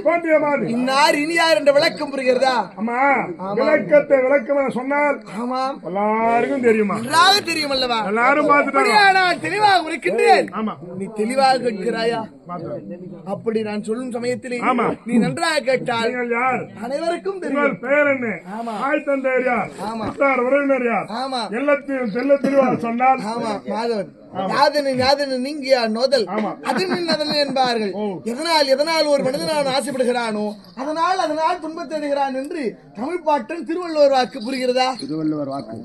தோன்றிய மாது தோன்றிய மாதிரி இன்னார் இனியார் என்ற விளக்கம் புரிகிறதா? அம்மா விளக்கத்தை விளக்கம் சொன்னால் ஆமாம் எல்லாருக்கும் தெரியுமா? நன்றாக தெரியும் அல்லவா எல்லாரும் பார்த்துட்டாங்க. நான் தெளிவாக உரைக்கின்றேன். ஆமா. நீ தெளிவாக கேட்கிறாயா. அப்படி நான் சொல்லும் சமயத்திலே. நீ நன்றாக கேட்டால் நீங்கள் யார்? அனைவருக்கும் உங்கள் தெரியும் பெயர் என்ன? ஆமா. ஆய் தந்தையர் யார் உறவினர் ஆமா. எல்லாத்தையும் சொன்னால் ஆமா மாதவன். யாதனு யாதனு நீங்கியா நோதல். ஆமா. அது நின்னதல் என்பார்கள். எதனால் எதனால் ஒரு மனிதன் ஆசைப்படுகிறானோ அதனால் அதனால் துன்பத்தை அடைகிறான் என்று தமிழ் பாட்டன் திருவள்ளுவர் வாக்கு புரிகிறதா? திருவள்ளுவர் வாக்கு.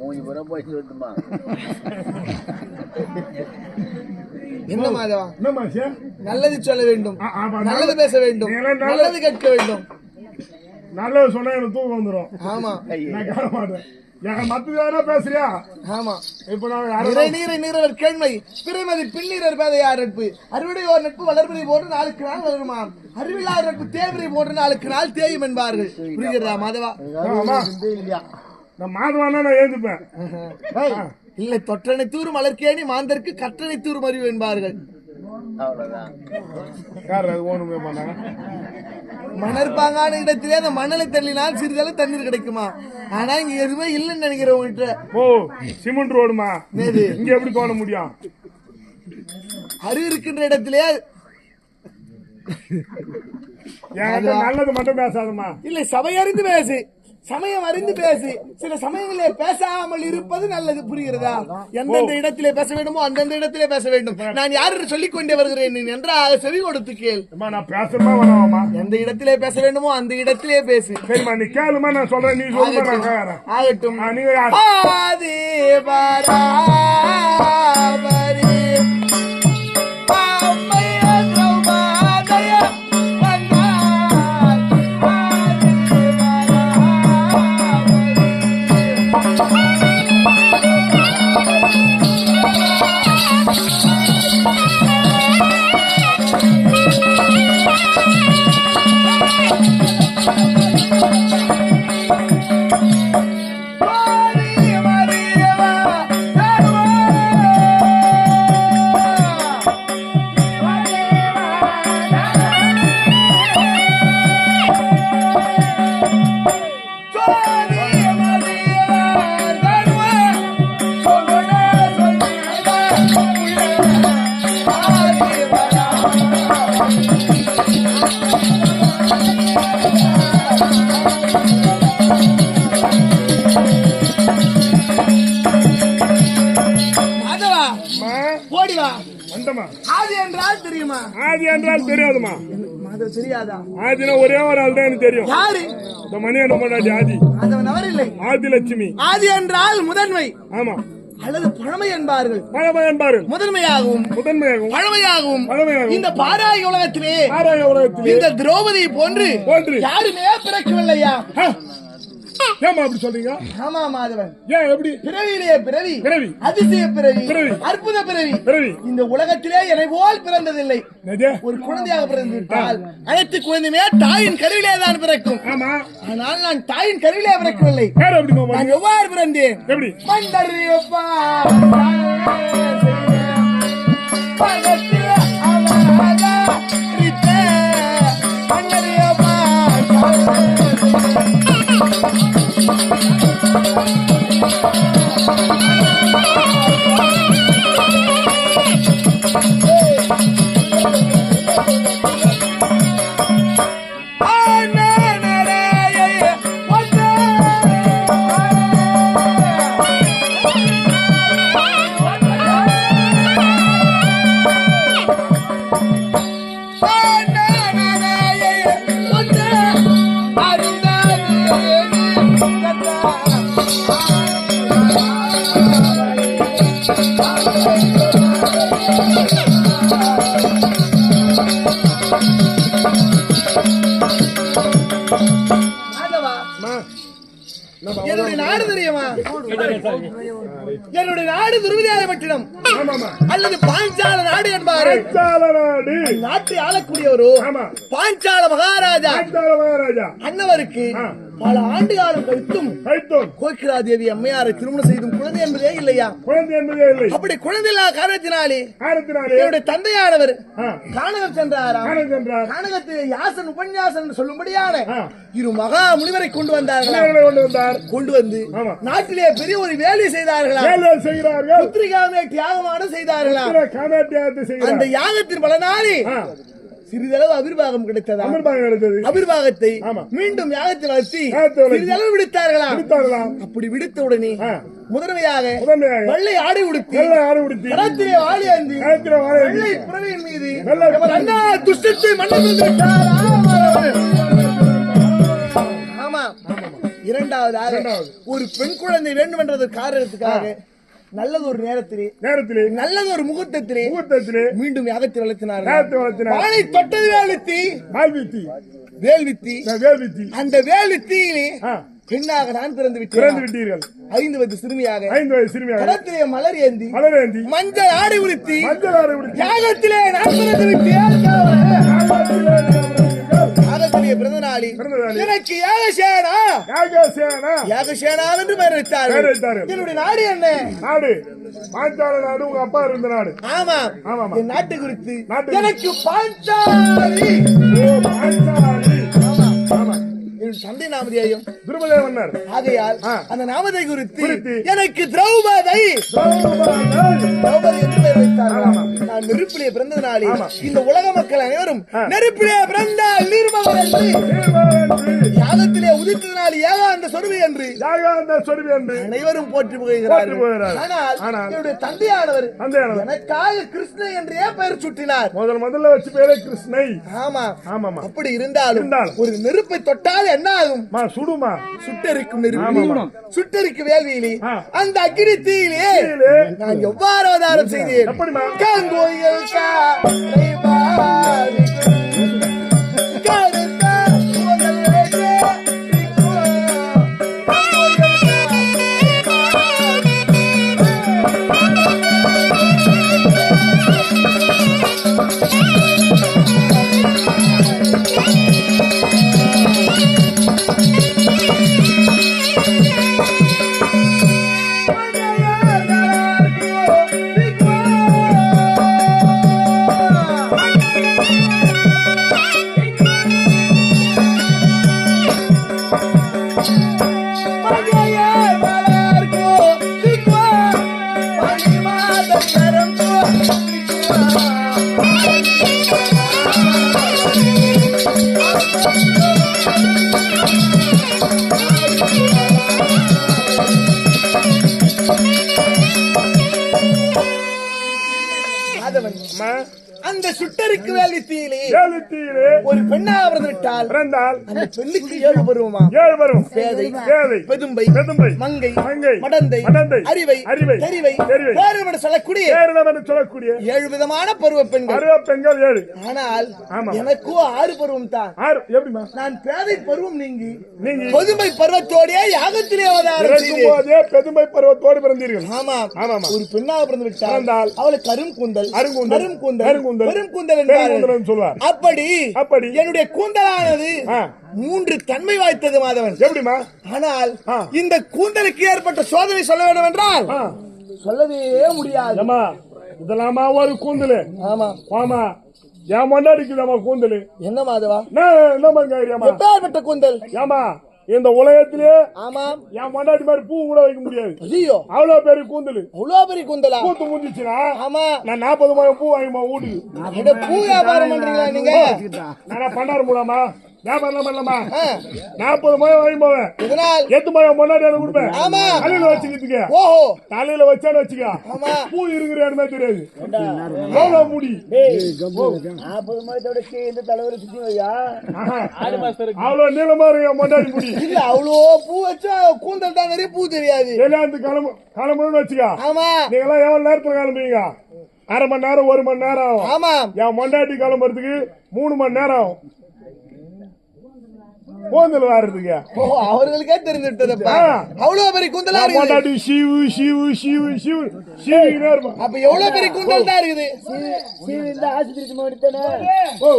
என்ன மாதவா? சார் நல்லது சொல்ல வேண்டும். நல்லது பேச வேண்டும். நல்லது கேட்க வேண்டும். நல்லது சொன்னா எனக்கு தூக்கம் வந்துடும் ஆமா. நான் கேட்க மாட்டேன். பேசுறியா? ஆமா. இப்ப நான் நிறை யாரும் நீரை நீரவர் கேண்மை. பிறமதி பின்னீரர் பேதையார் நட்பு. அறுவடையோர் நட்பு வளர்மதி போன்று நாளுக்கு நாள் வளருமாம். அறிவில்லார் நட்பு தேவரை போன்று நாளுக்கு நாள் தேயும் என்பார்கள். புரிகிறதா மாதவா? ஆமா இல்லையா நான் மாதவானா நான் எழுந்துப்பேன் இல்லை தொற்றனை தூரும் மலர்கேணி மாந்தருக்கு கற்றனை தூரும் அறிவு என்பார்கள். அவ்வளவுதான். யார் அது பண்ணாங்க. மணற்பாங்கான இடத்திலே அந்த மணலை தள்ளினால் சிறிதளவு தண்ணீர் கிடைக்குமா? ஆனா இங்க எதுவுமே இல்லைன்னு நினைக்கிறேன் உங்ககிட்ட. ஓ சிமெண்ட் ரோடுமா? நேது இங்க எப்படி தோண முடியும்? அறிவு இருக்கின்ற இடத்திலே நல்லது மட்டும் பேசாதம்மா. இல்லை சபை அறிந்து பேசு. சமயம் அறிந்து பேசு. சில சமயங்களிலே பேசாமல் இருப்பது நல்லது. புரிகிறதா? எந்தெந்த இடத்திலே பேச வேண்டுமோ அந்தந்த இடத்திலே பேச வேண்டும். நான் யாரு சொல்லிக் கொண்டே வருகிறேன்? நீ நன்றாக செவி கொடுத்து கேள். அம்மா நான் பேசுறமா வேணாமா? எந்த இடத்திலே பேச வேண்டுமோ அந்த இடத்திலே பேசு. சரிம்மா நீ கேளுமா நான் சொல்றேன். நீ கேக்குறேன். ஆகட்டும். ஆ, இந்த மணி பண்ணாடி ஆதி. அதவன் அவரில்லை ஆதி லட்சுமி ஆதி என்றால் முதன்மை. ஆமா. அல்லது பழமை என்பார்கள். பழமை என்பாரு முதன்மையாகவும் முதன்மையாகவும். பழமையாகவும் பழமையாகவும். இந்த பாராய உலகத்திலே ஆராய உலகத்திலே. இந்த திரௌபதி போன்று போன்று. யாருமே பிறக்கவில்லையா? ஆ. ஏம்மா அப்படி சொல்றீங்க? ஆமா மாதவன். ஏன் எப்படி? பிறவியிலே பிறவி பிறவி. அதிசய பிறவி பிறவி. அற்புத பிறவி. பிறவி. இந்த உலகத்திலே என்னை போல் பிறந்ததில்லை? ஒரு குழந்தையாக பிறந்து விட்டால் அனைத்து குழந்தையுமே தாயின் கருவிலே தான் பிறக்கும். ஆமா. ஆனால் நான் தாயின் கருவிலே பிறக்கவில்லை. நான் எவ்வாறு பிறந்தேன்? எப்படி? மண்டறியப்பா பகத்திலே அவதரித்த மண்டறியப்பா மாதவா துருவிதாரப்பட்டினம் ஆமாம்மா. அல்லது பாஞ்சால நாடு என்பார்கள். நாட்டை ஆளக்கூடியவரோ பாஞ்சால மகாராஜா. மகாராஜா. அன்னவருக்கு. பல ஆண்டு காலம் கழித்தும். கோக்கிரா தேவி அம்மையாரை திருமணம் செய்தும் குழந்தை என்பதே இல்லையா? குழந்தை என்பதே இல்லை. அப்படி குழந்தை இல்லாத காரணத்தினாலே என்னுடைய தந்தையானவர். கானகம் சென்றார். கானகத்தில் யாசன் உபன்யாசன் சொல்லும்படியான. இரு மகா முனிவரை கொண்டு வந்தார்களாம். பிள்ளைகளை கொண்டு வந்து. நாட்டிலே பெரிய ஒரு வேலை செய்தார்களாம். வேலை செய்கிறார்கள். புத்திரிகாமே தியாகமான காமாட்டியாத்து அந்த யாகத்தின் பலனாலே சிறிதளவு அபிர்வாகம் கிடைத்ததா அமர்பாகம் எடுத்தது அபிர்வாகத்தை. மீண்டும் யாகத்தில் வளர்த்தி. சிறிதளவு விடுத்தார்களாம் அப்படி விடுத்த உடனே. முதன்மையாக வெள்ளை ஆடை உடுத்தி வெள்ளை ஆடு உடுத்தி கரத்திலே வாளி அந்தி வெள்ளை புறவையின் மீது அண்ணா துஷ்டத்தை ஆமாம். ஆமா இரண்டாவதாக இரண்டாவது. ஒரு பெண் குழந்தை வேண்டும் என்றதற்கு காரணத்துக்காக நல்லது ஒரு நேரத்திலே நேரத்திலே நல்லது ஒரு முகூர்த்தத்திலே முகூர்த்தத்திலே மீண்டும் யாகத்தில் வளர்த்தினார்கள் யாகத்தில் வளர்த்தினார். வாளை தொட்டது வேலுத்தி வாழ்வித்தி வேல்வித்தி வேல்வித்தி அந்த வேலுத்தியிலே ஆ, பெண்ணாக நான் பிறந்து பிறந்து விட்டீர்கள். ஐந்து வயது சிறுமியாக. ஐந்து வயது சிறுமியாக. கரத்திலே மலர் ஏந்தி மலரேந்தி மஞ்சள் ஆடை உடுத்தி மஞ்சள் ஆடை உடுத்தி. யாகத்திலே நான் பிறந்து விட்டேன் யாகத்திலே பிறந்த நாளில் எனக்கு யாகசேனா யாகசேனா யாகசேனா என்று பெயர் பெயர் வைத்தார்கள். வைத்தார்கள். என்னுடைய நாடு என்ன? நாடு. பாஞ்சால நாடு உங்க அப்பா இருந்த நாடு. ஆமா. ஆமாமா. என் நாட்டு குறித்து. எனக்கு பாஞ்சாலி ஆமா. தந்தை நாமதேயம். ஆகையால். அந்த நாமதை குறித்து. எனக்கு திரௌபதி. திரௌபதி. என்று பெயர் வைத்தார்கள். ஆமா. நான் நெருப்பிலே பிறந்ததினாலே ஆமா. இந்த உலக மக்கள் அனைவரும். நெருப்பிலே பிறந்தால் நீர்மகள் என்று யாகத்திலே உதித்ததினால் ஏகா அந்த சொருவி என்று யாகாந்த சொருவி என்று அனைவரும் போற்றி புகுகிறார்கள். ஆனால் என்னுடைய தந்தையானவர். எனக்காக கிருஷ்ண என்றே பெயர் சுட்டினார் முதல் முதல்ல வச்சு பேரே கிருஷ்ணை ஆமா ஆமாமா அப்படி இருந்தாலும். ஒரு நெருப்பை தொட்டால் என்ன ஆகும் சுடுமா சுட்டரிக்கும் நெருப்பு. சுட்டரிக்கும் வேள்வியிலே. அந்த அக்கினி தீயிலே நான் எவ்வாறு அவதாரம் செய்தேன் எப்படிம்மா? கோயில் காரை பாரி கருத்த சுட்டருக்கு வேலித்தீயிலே ஏழுத்தீரே ஒரு பெண்ணா பிறந்து விட்டால் பிறந்தால் அந்த பெண்ணுக்கு ஏழு பருவமா ஏழு வரும். பேதை பேதை பெதும்பை பெதும்பை மங்கை மங்கை மடந்தை மடந்தை அறிவை அறிவை தெரிவை தெரிவை பேருவிட சொல்லக்கூடிய பேரிடம் என்று சொல்லக்கூடிய ஏழு விதமான பருவ பெண்கள். அருவ பெண்கள் ஏழு. ஆனால் ஆமா. எனக்கும் ஆறு பருவம் தான். ஆறு எப்படிமா நான் பேதை பருவம் நீங்கி நீங்க. பொதுமை பருவத்தோடே யாகத்திலே அவதாரம் பிறக்கும் செய்தேன். போதே பெதுமை பருவத்தோடு பிறந்தீர்கள். ஆமாம். ஆமாமா. ஒரு பெண்ணாக பிறந்து விட்டால் அவளுக்கு கருங்கூந்தல் அருங்கூந்தல், கருங்கூந்தல் கருங்கூந்தல், பெருங்கூந்தல் சொல்வார். அப்படி அப்படி. என்னுடைய கூந்தலானது. மூன்று தன்மை வாய்த்தது மாதவன். எப்படிமா ஆனால். இந்த கூந்தலுக்கு ஏற்பட்ட சோதனை சொல்ல வேண்டும் என்றால். சொல்லவே முடியாது. இதெல்லாமா ஒரு கூந்தலு? ஆமா. ஆமா. என் மண்டாடிக்குதாம்மா கூந்தலு. என்ன மாதவா? என்ன எப்பேற்பட்ட கூந்தல்? ஏமா இந்த உலகத்திலே ஆமாம். என் மண்டாடி மாதிரி பூ கூட வைக்க முடியாது. ஐயோ. அவ்வளவு பெரிய கூந்தலு. அவ்வளோ பெரிய கூந்தலா? பூத்து முடிஞ்சுச்சுன்னா ஆமா. நான் நாற்பது மயம் பூ வாங்கிமா வீட்டுக்கு பூ வியாபாரம் பண்றீங்களா நீங்க? நானா பண்டார மூடாமா வியாபாரம் பண்ணலாமா. நாற்பது மயம் வாங்கி போவேன். இதனால் எட்டு மயம் முன்னாடி எனக்கு கொடுப்பேன். ஆமா. தலையில வச்சுக்கிறதுக்கு ஓஹோ. தலையில வச்சான்னு வச்சுக்க. ஆமா. பூ இருக்கிற இடமே தெரியாது. எவ்வளவு முடி? நாற்பது இந்த தலைவர் சுத்தி வையா? ஆஹா. அவ்வளவு நீளமா இருக்கு மொண்டாடி முடி. இல்ல அவ்வளோ பூ வச்சா கூந்தல் தான் நிறைய பூ தெரியாது. கல்யாணத்துக்கு கிளம்பு கிளம்பணும்னு வச்சுக்க. ஆமா. நீங்க எல்லாம் எவ்வளவு நேரத்துல கிளம்புவீங்க? அரை மணி நேரம் ஒரு மணி நேரம் ஆகும். ஆமா என் மொண்டாட்டி கிளம்புறதுக்கு மூணு மணி நேரம் ஆகும். கூந்தல் வாடுறதுக்கு ஓ அவர்களுக்கே தெரிஞ்சு விட்டதப்பா. அவ்வளவு பெரிய கூந்தலா இருக்குது? ஷிவு ஷிவு ஷிவு ஷிவு. ஷிவினே இருப்பான். அப்ப எவ்வளவு பெரிய கூந்தல் தான் இருக்குது? இந்த ஆஸ்பத்திரிக்கு மாடித்தானே ஓ.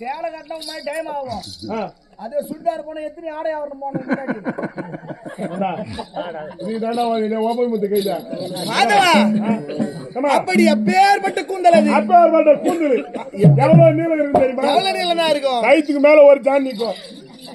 சேலை கட்டணும் மாதிரி டைம் ஆகும். அதே சுடிதார் போனா எத்தனை ஆடை ஆவரணம் போனோம் அப்படி அப்பேற்பட்ட கூந்தல் அது. அப்ப மாட்ட கூந்தல் எவ்வளவு நீளம் இருக்கு தெரியுமா? எவ்வளவு நீளமா இருக்கும்? கைத்துக்கு மேல ஒரு ஜான் நிக்கும்.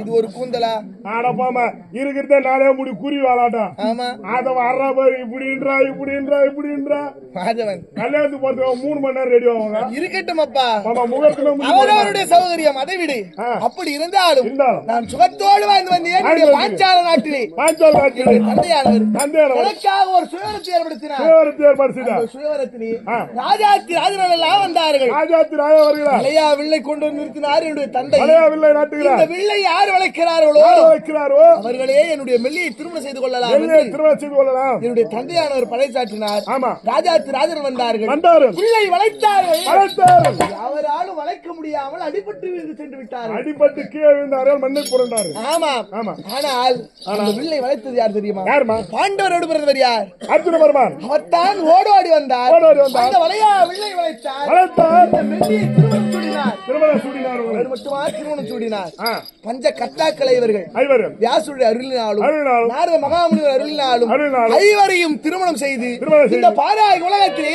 இது ஒரு கூந்தலா? ஆட போமா இருக்கிறதே நானே முடி குறி வாழாட்டம் ஆமா. அத வர்ற பாரு இப்படின்றா இப்படின்றா இப்படின்றா மாதவன். கல்யாணத்துக்கு போறதுக்கு மூணு மணி நேரம் ரெடி ஆவாங்க இருக்கட்டும் அப்பா. மாமா முகத்துல முடி அவரவருடைய சௌகரியம் அதை விடு. ஆ. அப்படி இருந்தாலும் இருந்தாலும். நான் சுகத்தோடு வாழ்ந்து வந்தேன் என்னுடைய வாழ்ந்து பாஞ்சால நாட்டிலே பாஞ்சால் நாட்டில். தந்தையானவர் தந்தையானவர். எனக்காக ஒரு சுயரத்தை ஏற்படுத்தினார். ஆ. ராஜாத்தி ராஜர்கள் எல்லாம் வந்தார்கள் ராஜாத்தி ராஜா வருகிறார் வில்லை கொண்டு நிறுத்தினார் என்னுடைய தந்தை. வில்லை இந்த நாட்டுகிறார் வில்லை யார் வளர்க்கிறார்களோ யார் வைக்கிறாரோ அவர்களே என்னுடைய மெல்லியை திருமணம் செய்து கொள்ளலாம் என்று திருமணம் செய்து கொள்ளலாம். என்னுடைய தந்தையானவர் படைச்சாற்றினார் ஆமா. ராஜாத்தி ராஜர்கள் வந்தார்கள். வந்தாரு பிள்ளை வளைத்தார்கள். அழைத்தாரு அவராலும் வளைக்க முடியாமல் அடிபட்டு விழுந்து சென்று விட்டார்கள். அடிபட்டு கீழே விழுந்தார்கள் மண்ணை புரண்டாரு ஆமா. ஆமா. ஆனால் அந்த வில்லை வளைத்தது யார் தெரியுமா? யாருமா? பாண்டவரோடு பிறந்தவர் யார்? அர்ஜுன பரமான். அவர்தான் ஓடோடி வந்தார். ஓடோடி வந்தார். அந்த வளையா வில்லை வளைத்தார். இந்த மெல்லியை திருமணம் சூடினார் திருமணம் சூடினார் மட்டுமா திருமணம் சூடினார் பஞ்ச கட்டாக்களை இவர்கள் வியாசுடைய அருளினாலும் நாரத மகாமுனிவர் அருளினாலும் ஐவரையும் திருமணம் செய்து. இந்த பாராய் உலகத்திலே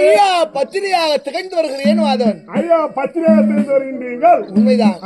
ஐயா பத்தினியாக திகழ்ந்து வருகிறேன் மாதவன் ஐயா பத்திரிகை தெரிந்து வருகின்றீர்கள். உண்மைதான்.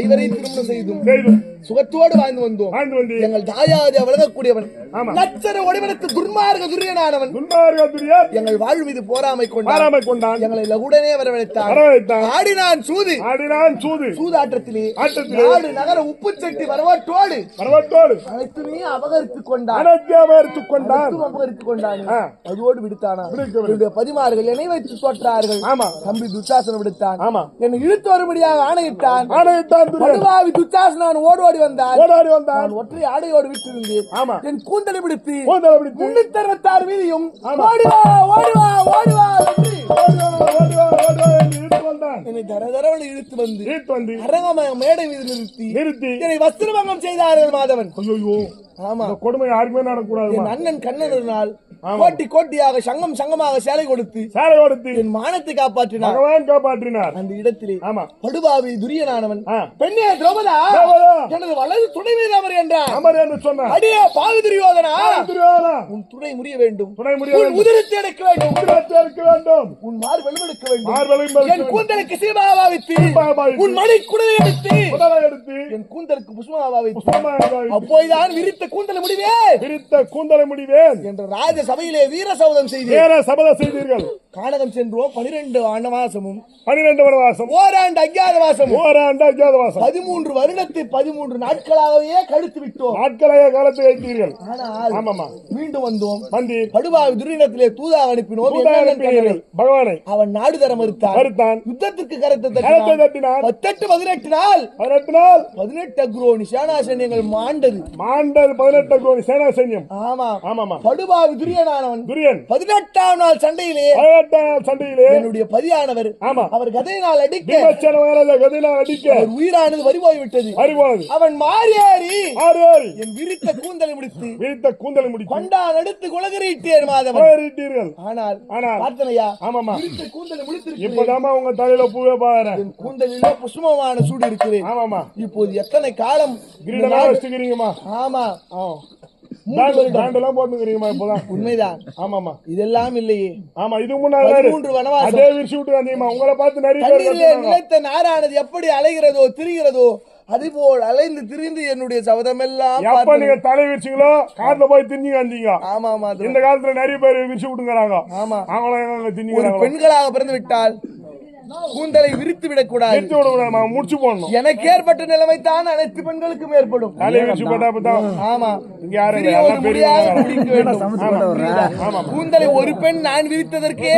ஐவரையும் திருமணம் செய்தும் செய்து சுகத்தோடு வாழ்ந்து வந்தோம். வாழ்ந்து வந்தீர். எங்கள் தாயாதி வழங்கக்கூடியவன். ஆமா. லட்சர ஒளிவனத்து துர்மார்க துரியனானவன். துன்பார்கள் எங்கள் வாழ் மீது போராமை கொண்டான். பாராமை கொண்டான். எங்களை லகுடனே வரவழைத்தான். ஆடினான் சூது. ஆடினான் சூது. சூதாட்டத்திலே. ஆட்டத்திலே. நாடு நகர உப்பு சட்டி வரவாட்டோடு. பரவத்தோடு அனைத்துமே அபகரித்துக் கொண்டான். அனத்தியாமரித்துக் கொண்டான். அனைத்தும் அபகரித்துக் கொண்டான். அதோடு விடுத்தானா? பதிமார்கள் என்னை வைத்து தோற்றார்கள் ஆமா. தம்பி துச்சாசனம் விடுத்தான். ஆமா. என்னை இழுத்து வரும்படியாக ஆணையிட்டான். ஆணையிட்டான் துரியன் துச்சாசனான் ஓடி ஓடி வந்தான் ஓடாடி வந்தான் நான் ஒற்றை ஆடையோடு விட்டிருந்தேன். ஆமா. என் கூந்தலை பிடித்து கூந்தலை பிடித்து முன்னூத்தி அறுபத்தாறு வீதியும். ஓடிவா ஓடிவா ஓடிவா என்னை தர தரவனை இழுத்து வந்து இழுத்து வந்து அரங்கமய மேடை மீது நிறுத்தி நிறுத்தி என்னை வஸ்திரபங்கம் செய்தார்கள் மாதவன். ஐயோ ஆமா. கொடுமை யாருக்குமே நடக்கூடாதுமா என் அண்ணன் கண்ணன் ஒரு நாள் கோட்டி கோட்டியாக சங்கம் சங்கமாக சேலை கொடுத்து சாலை கொடுத்து என் மானத்தை காப்பாற்றினார். பகவான் காப்பாற்றினார். அந்த இடத்திலே ஆமா. படுபாவி துரியனானவன். பெண்ணே திரௌபதா. எனது வலது துணை மீது அமர் என்றார். அமர் என்று சொன்னார். அடியே பாவி துரியோதனா துரியோதனா, உன் துணை முறிய வேண்டும். துணை முடிய உன் வேண்டும். உதிரத்தை எடுக்க வேண்டும். உதிரத்தை எடுக்க வேண்டும். உன் மார் வெளுவெடுக்க வேண்டும். என். கூந்தலுக்கு சீமாவாவித்து சீமாவாவித்து. உன் மணி குடலை எடுத்து எடுத்து என் கூந்தலுக்கு புஷ்மாவாவித்து புஷ்பமாய் அப்போதுதான் விரித்த கூந்தல முடிவே பிரித்த கூந்தலை முடிவேன். என்ற ராஜ சபையிலே வீர சபதம் செய்து வேற சபதம் செய்தீர்கள். கானகம் சென்றோம் பனிரெண்டு ஆண்டவாசமும். பன்னிரெண்டு வனவாசம். ஓராண்டு அஞ்ஞாத வாசமும் ஓராண்டு அஞ்சாவது வாசம் பதிமூன்று வருடத்தை பதிமூன்று நாட்களாகவே கழித்து விட்டோம். நாட்களாக காலத்தை வைத்தீர்கள். ஆனால் ஆமாமா மீண்டும் வந்தோம். மந்திர் படுபாவி துரினத்திலே தூதாக அனுப்பினோம். பகவானை. அவன் நாடு தர மறுத்தான் மறுத்தான் யுத்தத்திற்கு கரத்தை கரத்தை தட்டினான். பத்தெட்டு பதினெட்டு நாள். பதினெட்டு நாள். பதினெட்டு அக்ரோ நிஷானாசன்யங்கள் மாண்டது. மாண்டது பதினெட்டு கோடி சேனா சைன்யம் ஆமா ஆமாமா படுபாவி துரியனானவன் துரியன். பதினெட்டாம் நாள் சண்டையிலே சண்டையிலே என்னுடைய பதியானவர் ஆமா. அவர் கதையினால் அடிக்க கதையில அடிக்க அவர் உயிரானது வரிபோய் விட்டது அறிவாது அவன் மாறியாரி ஆறு என் விரித்த கூந்தலை முடித்து விரித்த கூந்தலை முடிச்சு கொண்டான் அடுத்து குலகரீட்டேன் மாதவன். ஆனால் ஆனால் பார்த்தனையா? ஆமாமா விரித்த கூந்தலை முடித்திருக்கிறேன். இப்பதாம்மா உங்க தலையில பூவே பாக்குறேன் என் கூந்தலிலே புஷ்பமான சூடு இருக்கிறேன். ஆமாமா இப்போது எத்தனை காலம் கிரீடமா வச்சுக்கிறீங்கம்மா. ஆமா. பேண்டெல்லாம் போட்டுக்கிறீங்கம்மா இப்பதான்? உண்மைதான். ஆமாமா. இதெல்லாம் இல்லையே. ஆமா இதுக்கு முன்னாடி பதிமூன்று வனவாசம். அதே விரிச்சு விட்டு வந்தீங்கம்மா உங்களை பார்த்து நிறைய பேர். நிலைத்த நாரானது எப்படி அலைகிறதோ திரிகிறதோ அதுபோல் அலைந்து திரிந்து என்னுடைய சபதமெல்லாம் எப்ப நீங்க தலை விரிச்சீங்களோ காட்டுல போய் திரிஞ்சு வந்தீங்க ஆமா ஆமா இந்த காலத்துல நிறைய பேர் விரிச்சு விட்டுங்கிறாங்க. ஆமா. ஒரு தின்னுங்கிறாங்க பெண்களாக பிறந்து விட்டால் கூந்தலை விரித்து விடக்கூடாது முடிச்சு போடணும். எனக்கு ஏற்பட்ட நிலைமை தான் அனைத்து பெண்களுக்கும் ஏற்படும். ஆமா. எல்லாம் கூந்தலை ஒரு பெண் நான் விரித்ததற்கே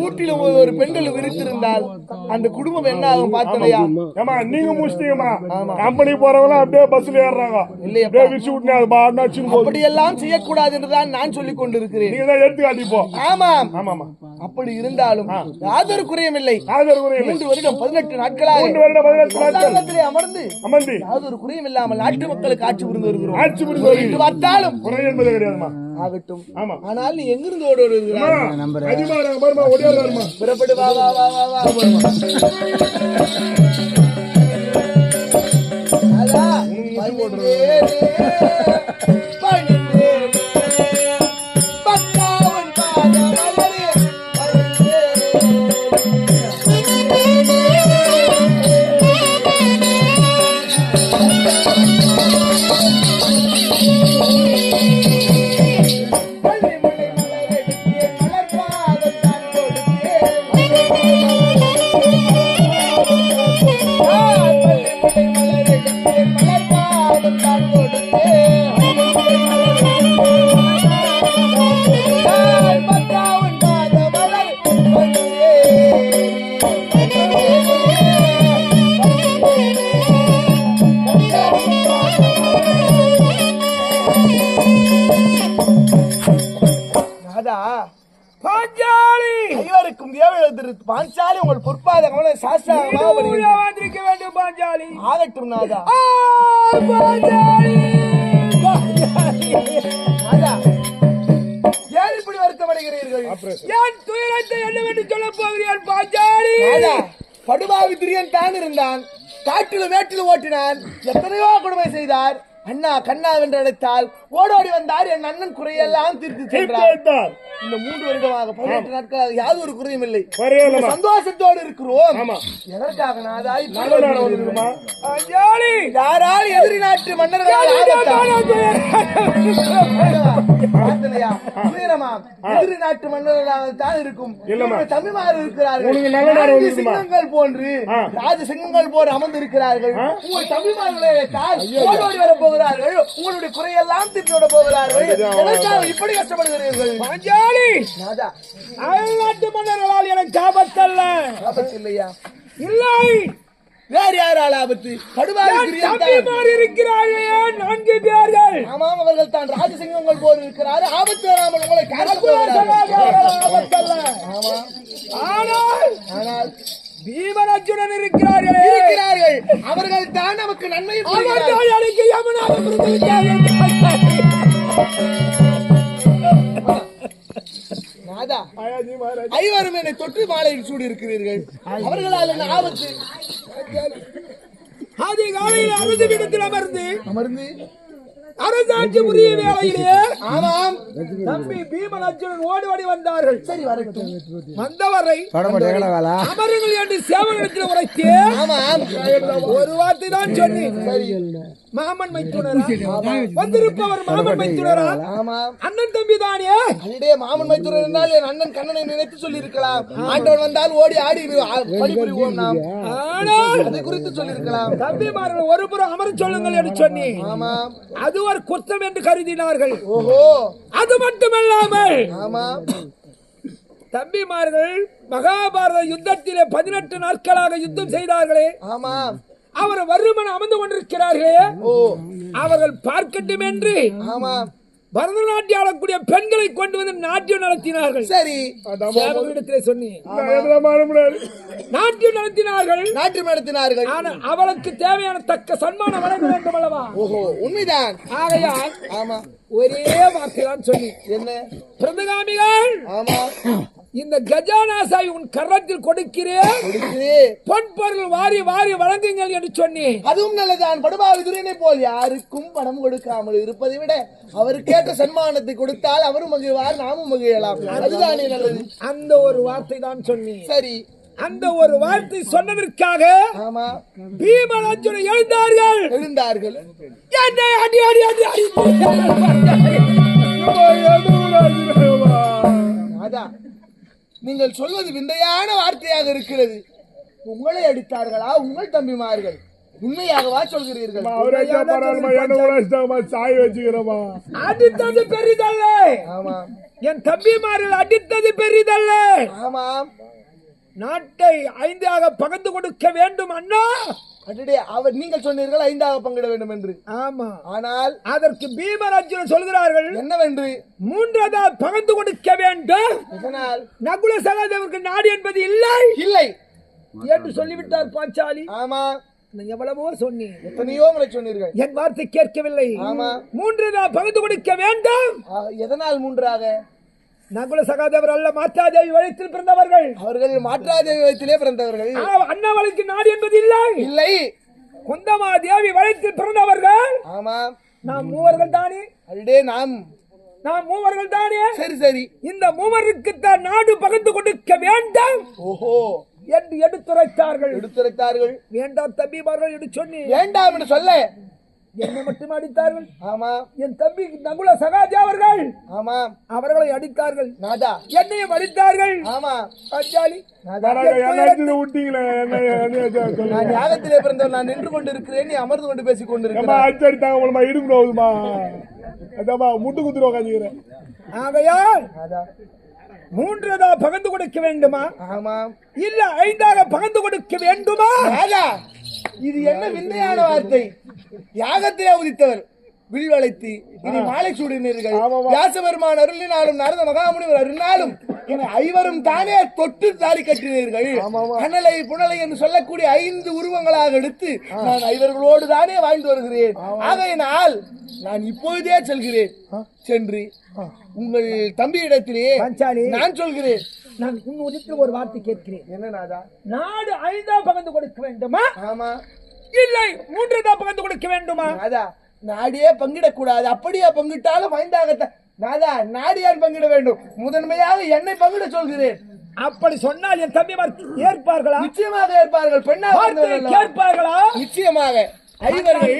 வீட்டில் ஒரு பெண்கள் விரித்திருந்தால் அந்த குடும்பம் என்ன ஆகும் பார்த்தனையா ஏமா நீங்க முடிச்சிட்டீங்கம்மா. கம்பெனி போறவங்க அப்படியே பஸ்ல ஏறுறாங்க. அப்படியே விரிச்சு விட்டு அது பாட்டு அடிச்சுன்னு போகுது. அப்படியெல்லாம் செய்யக்கூடாது என்றுதான் நான் சொல்லிக் கொண்டிருக்கிறேன். நீங்க தான் எடுத்து காட்டிப்போ. ஆமாம் ஆமாமா அப்படி இருந்தாலும் யாதொரு குறையும் இல்லை யாதொரு குறையும். மூன்று வருடம் பதினெட்டு நாட்களாக மூன்று வருடம் பதினெட்டு நாட்கள். அமர்ந்து அமர்ந்து. யாதொரு குறையும் இல்லாமல் நாட்டு மக்களுக்கு ஆட்சி புரிந்து வருகிறோம். ஆட்சி புரிந்து வருகிறோம். பார்த்தாலும் குறை என்பது கிடையாதுமா ஆகட்டும். ஆமா. ஆனால் நீ எங்கிருந்து ஓடி வருகிறாய் அதிகமா நாங்க பாருமா ஒடியாடுமா புறப்படு வா வா வா வா வா. படுபாவி துரியன் தான் இருந்தான். காட்டிலும் மேட்டிலும் ஓட்டினான். எத்தனையோ கொடுமை செய்தார். அண்ணா கண்ணா என்று அழைத்தால் ஓடோடி வந்தார். என் அண்ணன் குறையெல்லாம் தீர்த்து சென்றார். இந்த மூன்று வருடமாக பதினெட்டு நாட்களாக யாவது ஒரு குறையும் இல்லை. சந்தோஷத்தோடு இருக்கிறோம். எதற்காக நாதா இப்படி நல்ல நேரம் வருகிறீர்கள்? வந்துருமா பாஞ்சாலி யாரால் எதிரி நாட்டு மன்னர்கள் பிரார்த்தனையா? துயரமா? எதிரி நாட்டு மன்னர்களாக தான் இருக்கும். தமிழ்மார் இருக்கிறார்கள்? சிங்கங்கள் போன்று. ராஜ சிங்கங்கள் போன்று அமர்ந்து இருக்கிறார்கள் உங்கள் தமிழ்மார்களை ஓடோடி வர போகிறார்கள். உங்களுடைய குறையெல்லாம் திருப்பி விட போகிறார்கள். இப்படி கஷ்டப்படுகிறீர்கள். பாஞ்சாலி ராஜா அயல்நாட்டு மன்னர்களால் எனக்கு ஆபத்தல்ல ஆபத்து இல்லையா? இல்லை. வேறு யாரால் ஆபத்து? படுவாரி இருக்கிறார்களே நான்கு பேர்கள்? ஆமாம் அவர்கள் தான் ராஜசிங்கங்கள் போல் இருக்கிறார். ஆபத்து வராமல் உங்களை ஆனால் ஆனால் பீமனர்ஜுனன் இருக்கிறார்களே. இருக்கிறார்கள். அவர்கள் தான் நமக்கு நன்மை எனக்கு யமுனாவை. நாதா ஐவரும் என்னை தொற்று மாலையில் சூடி இருக்கிறீர்கள் அவர்களால் என்ன ஆபத்து? அதிகாலையில் அரசு விடத்தில் அமர்ந்து அமர்ந்து. அரசாட்சி புரிய வேளையிலே ஆமாம். தம்பி அர்ஜுனன் ஓடி ஓடி வந்தார்கள். சரி வரட்டும். வந்தவரை அமருங்கள் என்று சேவகத்தில் உரைத்தே ஆமாம். ஒரு வார்த்தை தான் சொன்னேன். சரி மாமன் மைத்துனரா? வந்திருப்பவர் மாமன் மைத்துனரா? அண்ணன் தம்பி தானே? மாமன் என்றால் என் அண்ணன் கண்ணனை நினைத்து சொல்லி இருக்கலாம் ஆண்டவன் வந்தால் ஓடி ஆடி பணிபுரிவோம் நாம். ஆனால் அதை குறித்து சொல்லியிருக்கலாம். தம்பிமார்கள் ஒரு புறம் அமர சொல்லுங்கள் என்று சொன்னி ஆமா. அது ஒரு குற்றம் என்று கருதினார்கள். ஓஹோ. அது மட்டுமல்லாமல் ஆமா. தம்பிமார்கள் மகாபாரத யுத்தத்திலே பதினெட்டு நாட்களாக யுத்தம் செய்தார்களே. ஆமா. அவர் வறுமன் அமர்ந்து கொண்டிருக்கிறார்களே. அவர்கள் பார்க்கட்டும் என்று ஆமா. பரதநாட்டியம் ஆடக்கூடிய பெண்களை கொண்டு வந்து நாட்டியம் நடத்தினார்கள். சரி. பண்ண முடியாது நாட்டியம் நடத்தினார்கள். நாட்டு நடத்தினார்கள். ஆனா அவளுக்கு தேவையான தக்க சன்மானம் வழங்க வேண்டும் அல்லவா? ஓஹோ உண்மைதான். ஆகையால் ஆமா. ஒரே வார்த்தை தான் சொல்லி. என்ன? பிரதகாமிகள் ஆமா. இந்த கஜானாசாய் உன் கரத்தில் கொடுக்கிறேன். பொன் பொருள் வாரி வாரி வழங்குங்கள் என்று சொன்னேன். அதுவும் நல்லதான் படுபாவி துரையனை போல் யாருக்கும் பணம் கொடுக்காமல் இருப்பதை விட அவருக்கேற்ற சன்மானத்தை கொடுத்தால் அவரும் மகிழ்வார் நாமும் மகிழலாம். அதுதானே நல்லது. அந்த ஒரு வார்த்தை தான் சொன்னேன். சரி. அந்த ஒரு வார்த்தை சொன்னதற்காக அர்ஜுனை எழுந்தார்கள். எழுந்தார்கள். என்னை அடி அடி அடி அடி. அதான் நீங்கள் சொல்வது விந்தையான வார்த்தையாக இருக்கிறது. உங்களை அடித்தார்களா? உங்கள் தம்பிமார்கள். உண்மையாகவா சொல்கிறீர்கள்? சாய் வச்சுக்கிறோமா அடித்தது பெரிதல்ல. ஆமா. என் தம்பிமார்கள் அடித்தது பெரிதல்ல. ஆமாம் நாட்டை ஐந்தாக பகிர்ந்து கொடுக்க வேண்டும் அண்ணா. அடடே அவர் நீங்கள் சொன்னீர்கள் ஐந்தாக பங்கிட வேண்டும் என்று. ஆமா. ஆனால் அதற்கு பீமன் அர்ஜுனன் சொல்கிறார்கள் என்னவென்று? மூன்றதா பகிர்ந்து கொடுக்க வேண்டும். இதனால் நகுல சகாதேவருக்கு நாடு என்பது இல்லை. இல்லை. என்று சொல்லிவிட்டார் பாஞ்சாலி. ஆமா. எவ்வளவோ சொன்னேன். எத்தனையோ முறை சொன்னீர்கள். என் வார்த்தை கேட்கவில்லை. ஆமா. மூன்றதா பகிர்ந்து கொடுக்க வேண்டும். எதனால் மூன்றாக? நகுல சகாதேவர் அல்ல மாத்தாதேவி வழித்தில் பிறந்தவர்கள். அவர்கள் மாற்றாதேவி வயத்திலே பிறந்தவர்கள். அண்ணாவளுக்கு நாடு என்பது இல்லை. இல்லை. குந்தமா தேவி வழித்தில் பிறந்தவர்கள். ஆமா. நாம் மூவர்கள் தானே? அடடே நாம். நாம் மூவர்கள் தானே? சரி சரி. இந்த மூவருக்கு தான் நாடு பகிர்ந்து கொடுக்க வேண்டாம் ஓஹோ. என்று எடுத்துரைத்தார்கள். எடுத்துரைத்தார்கள். வேண்டாம் தம்பிமார்கள் என்று சொன்னி வேண்டாம் என்று சொல்ல. என்னை மட்டும் அடித்தார்கள். ஆமா. என் தம்பி நகுல சகாஜி அவர்கள். ஆமா. அவர்களை அடித்தார்கள். நாதா. என்னையும் அடித்தார்கள். ஆமா. அஞ்சாலி. நான் யாகத்திலே பிறந்தவர் நான் நின்று கொண்டு இருக்கிறேன் நீ அமர்ந்து கொண்டு பேசிக் ஏமா கொண்டிருக்கிறாய் அச்சடி தாங்க மூலமா இடுப்பு நோவுதுமா அதாம்மா முட்டு குத்துரு உட்காந்துக்கிறேன் ஆகையால் நாதா. மூன்றதா பகிர்ந்து கொடுக்க வேண்டுமா? ஆமா. இல்ல ஐந்தாக பகிர்ந்து கொடுக்க வேண்டுமா? ராஜா இது என்ன விந்தையான வார்த்தை? யாகத்திலே உதித்தவர். வில் வளைத்து இனி மாலை சூடினீர்கள் வியாசபெருமான் அருளினாலும் நாரத மகாமுனிவர் அருளினாலும் என ஐவரும் தானே தொட்டு தாலி கட்டினீர்கள். கனலை புனலை என்று சொல்லக்கூடிய ஐந்து உருவங்களாக எடுத்து நான் ஐவர்களோடு தானே வாழ்ந்து வருகிறேன். ஆகையினால் நான் இப்பொழுதே செல்கிறேன். சென்று உங்கள் தம்பியிடத்திலே பஞ்சாலி. நான் சொல்கிறேன். நான் உன் உதித்தில் ஒரு வார்த்தை கேட்கிறேன். என்ன நாடு ஐந்தா பகிர்ந்து கொடுக்க வேண்டுமா? ஆமா. இல்லை மூன்றதா பகிர்ந்து கொடுக்க வேண்டுமா? நாதா நாடியே பங்கிடக்கூடாது. அப்படியே பங்கிட்டாலும் ஐந்தாக நாதா நாடியான் பங்கிட வேண்டும். முதன்மையாக என்னை பங்கிட சொல்கிறேன். அப்படி சொன்னால் என் தம்பிமார் ஏற்பார்களா? நிச்சயமாக ஏற்பார்கள். பெண்ணாக? கேட்பார்களா? நிச்சயமாக. ஐவர்கள்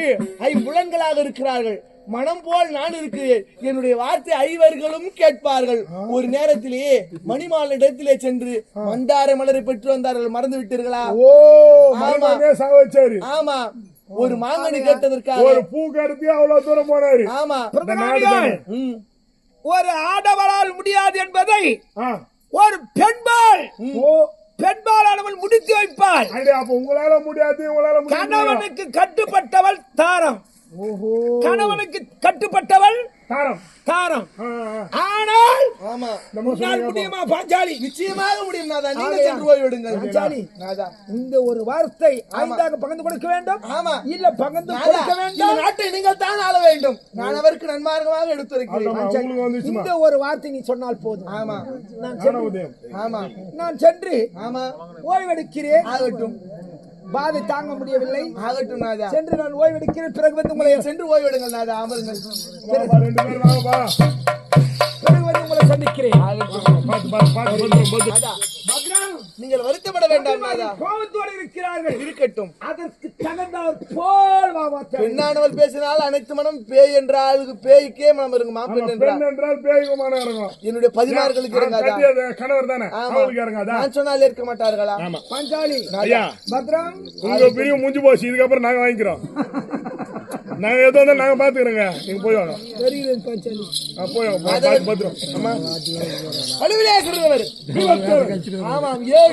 ஐம்புலன்களாக இருக்கிறார்கள். மனம் போல் நான் இருக்கிறேன். என்னுடைய வார்த்தை ஐவர்களும் கேட்பார்கள். ஒரு நேரத்திலேயே மணிமாலிடத்திலே சென்று மந்தார மலரை பெற்று வந்தார்கள். மறந்து விட்டீர்களா ஓ ஆமா. ஒரு மாங்கனி கேட்டதற்காக ஒரு பூ கடத்தி அவ்வளவு தூரம் போனாரு? ஆமா. ஒரு ஆடவரால் முடியாது என்பதை. ஒரு பெண்பால் ஓ. பெண்பாலானவள் முடித்து வைப்பாள் அடே அப்ப உங்களால முடியாது உங்களால கணவனுக்கு கட்டுப்பட்டவள் தாரம். ஓஹோ. கணவனுக்கு கட்டுப்பட்டவள் தாரம். தாரம். ஆனால் ஆமா. முடியுமா பாஞ்சாலி? நிச்சயமாக முடியும் நீங்க. சென்று ஓய்வெடுங்கள் பாஞ்சாலி நாதா. இந்த ஒரு வார்த்தை ஐந்தாக பகிர்ந்து கொடுக்க வேண்டும். ஆமா. இல்ல பகிர்ந்து நாதா, கொடுக்க இந்த வேண்டும். நாட்டை நீங்கள் தான் ஆள வேண்டும். நான் அவருக்கு நன்மார்க்கமாக எடுத்துரைக்கிறேன். இந்த ஒரு வார்த்தை நீ சொன்னால் போதும். ஆமா. நான் சென்று- ஆமா. நான் சென்று ஆமா. ஓய்வெடுக்கிறேன். ஆகட்டும். பாதை தாங்க முடியவில்லை. ஆகட்டும் நாதா. சென்று நான் ஓய்வெடுக்கிறேன். பிறகு வந்து உங்களை சென்று ஓய்வெடுங்கள் நாதா. அமருங்கள். உங்களை சந்திக்கிறேன். நீங்கள் வருத்தப்பட வேண்டாம் நாதா கோபத்தோடு இருக்கிறார்கள். இருக்கட்டும். அதற்கு தகுந்தார் போல். பெண்ணானவள் பேசினால் அனைத்து மனம் பேய் என்றால் பேய்க்கே மனம் இறங்கும் மாப்பெண் என்றால். என்றால் பேய்குமான இறங்கும் என்னுடைய பதிமார்களுக்கு இறங்காதா கணவர் தானே? ஆமா. அவங்களுக்கு இறங்காதா நான் சொன்னால் இருக்க மாட்டார்களா? பாஞ்சாலி பத்ரம்! உங்க பிரிவு முடிஞ்சு போச்சு இதுக்கப்புறம் நாங்க வாங்கிக்கிறோம். நாங்க எது வந்தா நாங்க பாத்துக்கிறோங்க. நீங்க போய் வாங்க. போய் வாங்க. சொல்றவர். ஆமாம் ஏழு